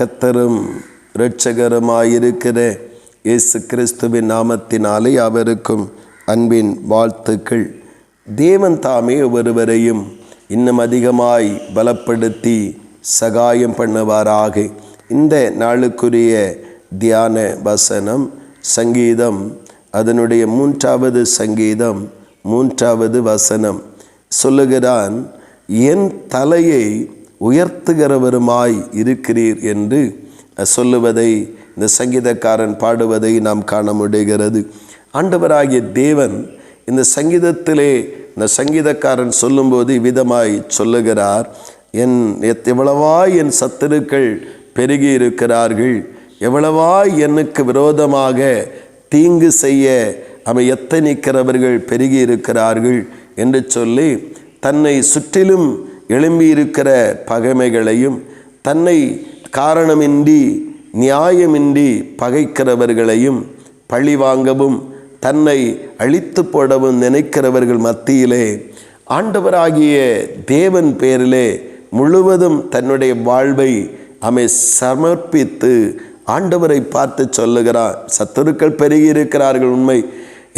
கத்தரும் இரட்சகருமாயிருக்கிற. இயேசு கிறிஸ்துவின் நாமத்தினாலே அவருக்கும் அன்பின் வாழ்த்துக்கள். தேவன் தாமே ஒருவரையும் இன்னும் அதிகமாய் பலப்படுத்தி சகாயம் பண்ணுவாராக. இந்த நாளுக்குரிய தியான வசனம் சங்கீதம் அதனுடைய மூன்றாவது சங்கீதம் மூன்றாவது வசனம் சொல்லுகிறான் என் தலையை உயர்த்துகிறவருமாய் இருக்கிறீர் என்று சொல்லுவதை இந்த சங்கீதக்காரன் பாடுவதை நாம் காண முடிகிறது. ஆண்டவராகிய தேவன் இந்த சங்கீதத்திலே இந்த சங்கீதக்காரன் சொல்லும்போது இவ்விதமாய் சொல்லுகிறார் என் எவ்வளவாய் என் சத்துருக்கள் பெருகி இருக்கிறார்கள் எவ்வளவாய் எனக்கு விரோதமாக தீங்கு செய்ய அவை எத்தனிக்கிறவர்கள் பெருகி இருக்கிறார்கள் என்று சொல்லி தன்னை சுற்றிலும் எழும்பியிருக்கிற பகைமைகளையும் தன்னை காரணமின்றி நியாயமின்றி பகைக்கிறவர்களையும் பழி வாங்கவும் தன்னை அழித்து போடவும் நினைக்கிறவர்கள் மத்தியிலே ஆண்டவராகிய தேவன் பேரிலே முழுவதும் தன்னுடைய வாழ்வை அமை சமர்ப்பித்து ஆண்டவரை பார்த்து சொல்லுகிறார். சத்துருக்கள் பெருகி இருக்கிறார்கள் உண்மை.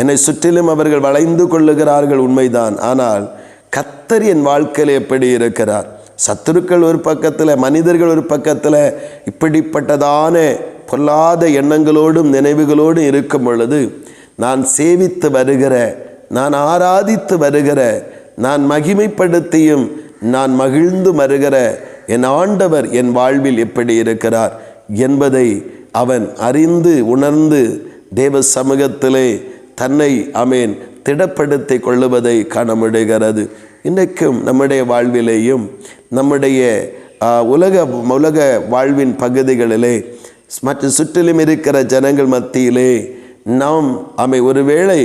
என்னை சுற்றிலும் அவர்கள் வளைந்து கொள்ளுகிறார்கள் உண்மைதான். ஆனால் கத்தர் என் வாழ்க்கையில் எப்படி இருக்கிறார்? சத்துருக்கள் ஒரு பக்கத்தில் மனிதர்கள் ஒரு பக்கத்தில் இப்படிப்பட்டதான பொல்லாத எண்ணங்களோடும் நினைவுகளோடும் இருக்கும் பொழுது நான் சேவித்து வருகிற நான் ஆராதித்து வருகிற நான் மகிமைப்படுத்தியும் நான் மகிழ்ந்து வருகிற என் ஆண்டவர் என் வாழ்வில் எப்படி இருக்கிறார் என்பதை அவன் அறிந்து உணர்ந்து தேவ சமூகத்திலே தன்னை அமேன் திடப்படுத்தி கொள்ளுவதை காண முடிகிறது இன்றைக்கும் நம்முடைய வாழ்விலேயும் நம்முடைய உலக உலக வாழ்வின் பகுதிகளிலே மற்ற சுற்றிலும் இருக்கிற ஜனங்கள் மத்தியிலே நாம் அமை ஒருவேளை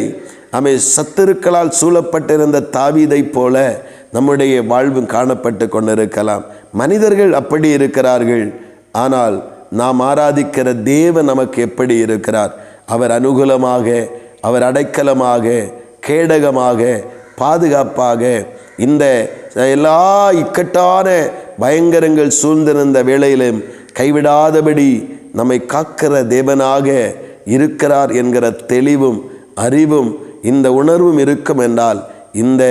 அமை சத்துருக்களால் சூழப்பட்டிருந்த தாவீதை போல நம்முடைய வாழ்வும் காணப்பட்டு கொண்டிருக்கலாம். மனிதர்கள் அப்படி இருக்கிறார்கள். ஆனால் நாம் ஆராதிக்கிற தேவன் நமக்கு எப்படி இருக்கிறார்? அவர் அனுகூலமாக அவர் அடைக்கலமாக கேடகமாக பாதுகாப்பாக இந்த எல்லா இக்கட்டான பயங்கரங்கள் சூழ்ந்திருந்த வேளையிலும் கைவிடாதபடி நம்மை காக்கிற தேவனாக இருக்கிறார் என்கிற தெளிவும் அறிவும் இந்த உணர்வும் இருக்கும் என்றால் இந்த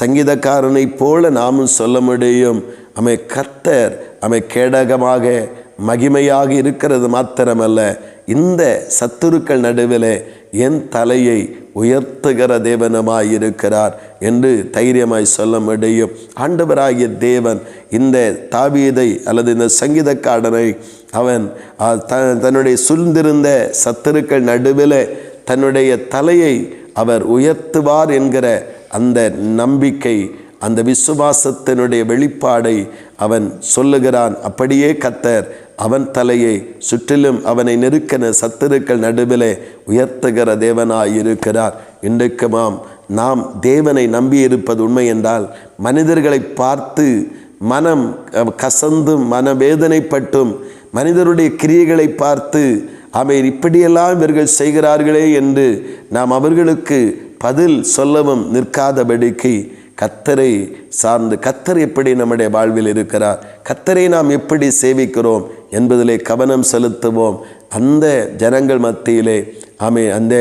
சங்கீதக்காரனைப் போல நாமும் சொல்ல முடியும். அமை கர்த்தர் அமை கேடகமாக மகிமையாக இருக்கிறது மாத்திரமல்ல இந்த சத்துருக்கள் நடுவில் என் தலையை உயர்த்துகிற தேவனமாயிருக்கிறார் என்று தைரியமாய் சொல்ல முடியும். ஆண்டவராகிய தேவன் இந்த தாவீதை அல்லது இந்த சங்கீதக்காரனை அவன் தன்னுடைய சூழ்ந்திருந்த சத்துருக்கள் நடுவில் தன்னுடைய தலையை அவர் உயர்த்துவார் என்கிற அந்த நம்பிக்கை அந்த விசுவாசத்தினுடைய வெளிப்பாடை அவன் சொல்லுகிறான். அப்படியே கத்தர் அவன் தலையை சுற்றிலும் அவனை நெருக்கின சத்துருக்கள் நடுவிலே உயர்த்துகிற தேவனாயிருக்கிறார். இன்றைக்குமாம் நாம் தேவனை நம்பியிருப்பது உண்மை என்றால் மனிதர்களை பார்த்து மனம் கசந்தும் மனவேதனைப்பட்டும் மனிதருடைய கிரியைகளை பார்த்து அவை இப்படியெல்லாம் இவர்கள் செய்கிறார்களே என்று நாம் அவர்களுக்கு பதில் சொல்லவும் நிற்காதபடிக்கு கத்தரை சார்ந்து கத்தர் எப்படி நம்முடைய வாழ்வில் இருக்கிறார் கத்தரை நாம் எப்படி சேவிக்கிறோம் என்பதிலே கவனம் செலுத்துவோம். அந்த ஜனங்கள் மத்தியிலே ஆமே அந்த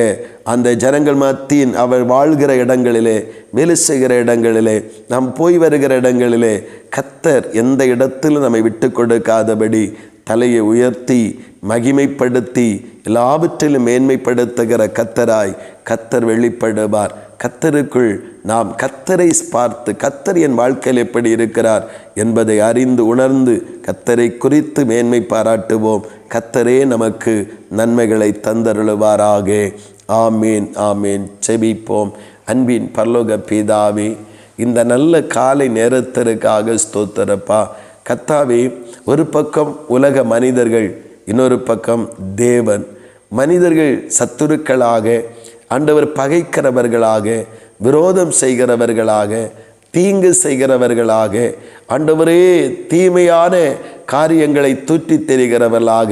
அந்த ஜனங்கள் மத்தியின் அவர் வாழ்கிற இடங்களிலே வேலை செய்கிற இடங்களிலே நாம் போய் வருகிற இடங்களிலே கத்தர் எந்த இடத்திலும் நம்மை விட்டு கொடுக்காதபடி தலையை உயர்த்தி மகிமைப்படுத்தி எல்லாவற்றிலும் மேன்மைப்படுத்துகிற கத்தராய் கத்தர் வெளிப்படுவார். கத்தருக்குள் நாம் கத்தரை பார்த்து கத்தர் என் வாழ்க்கையில் எப்படி இருக்கிறார் என்பதை அறிந்து உணர்ந்து கத்தரை குறித்து மேன்மை பாராட்டுவோம். கத்தரே நமக்கு நன்மைகளை தந்தருளுவாராக. ஆமீன் ஆமீன். செபிப்போம். அன்பின் பல்லோக பிதாவே இந்த நல்ல காலை நேரத்திற்காக ஸ்தோத்திரப்பா. கத்தாவே ஒரு பக்கம் உலக மனிதர்கள் இன்னொரு பக்கம் தேவன். மனிதர்கள் சத்துருக்களாக ஆண்டவர் பகைக்கிறவர்களாக விரோதம் செய்கிறவர்களாக தீங்கு செய்கிறவர்களாக ஆண்டவரே தீமையான காரியங்களை தூற்றி தெரிகிறவர்களாக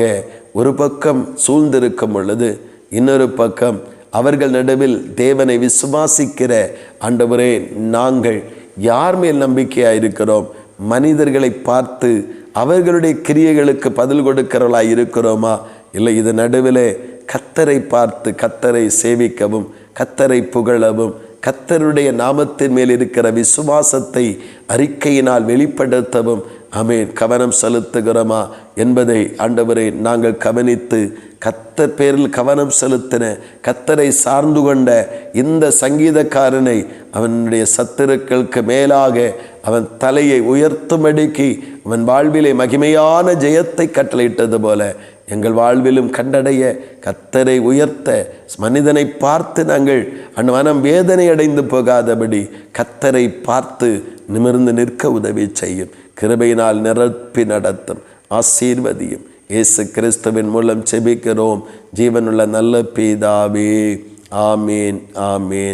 ஒரு பக்கம் சூழ்ந்திருக்கும் பொழுது இன்னொரு பக்கம் அவர்கள் நடுவில் தேவனை விசுவாசிக்கிற ஆண்டவரே நாங்கள் யார் மேல் நம்பிக்கையாக இருக்கிறோம்? மனிதர்களை பார்த்து அவர்களுடைய கிரியைகளுக்கு பதில் கொடுக்கிறவளாக இருக்கிறோமா? இல்லை இது நடுவில் கத்தரை பார்த்து கத்தரை சேவிக்கவும் கத்தரை புகழவும் கத்தருடைய நாமத்தின் மேல் இருக்கிற விசுவாசத்தை அறிக்கையினால் வெளிப்படுத்தவும். அமேன் கவனம் செலுத்துகிறோமா? என்பதை ஆண்டவரை நாங்கள் கவனித்து கத்தர் பேரில் கவனம் செலுத்தின கத்தரை சார்ந்து கொண்ட இந்த சங்கீதக்காரனை அவனுடைய சத்துருக்களுக்கு மேலாக அவன் தலையை உயர்த்தும்படிக்கு அவன் வாழ்விலே மகிமையான ஜெயத்தை கட்டளையிட்டது போல எங்கள் வாழ்விலும் கண்டடைய கத்தரை உயர்த்த மனிதனை பார்த்து நாங்கள் அன் மனம் வேதனை அடைந்து போகாதபடி கத்தரை பார்த்து நிமிர்ந்து நிற்க உதவி செய்யும். கிருபையினால் நிரப்பி நடத்தும். ஆசீர்வதியும். இயேசு கிறிஸ்துவின் மூலம் செபிக்கிறோம் ஜீவனுள்ள நல்ல பீதாவே. ஆமீன் ஆமீன்.